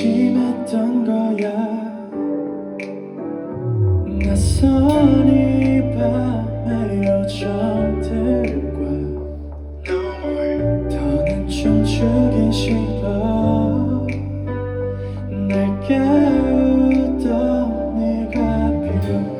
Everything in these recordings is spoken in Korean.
심했던 거야. 낯선 이 밤의 요정들과 더는 춤추긴 싫어. 날 깨우던 네가 필요해.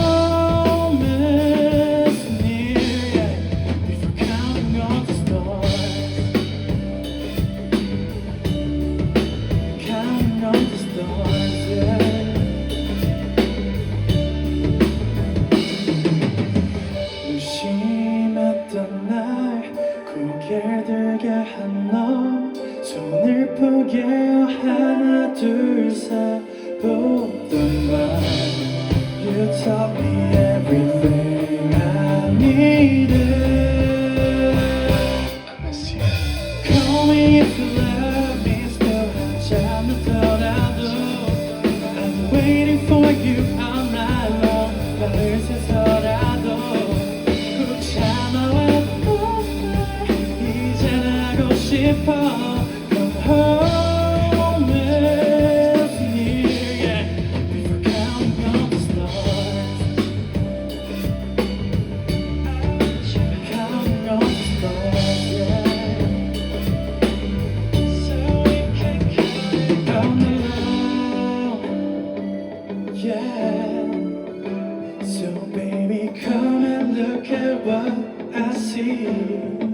포개어 하나 둘셋 보던 말 You taught me everything I needed Call me if you love me still 한참 늦더라도 I'm waiting for you all night long 밤을 새서라도 꾹 참아왔던 말 이젠 하고 싶어 Yeah. So baby, come and look at what I see.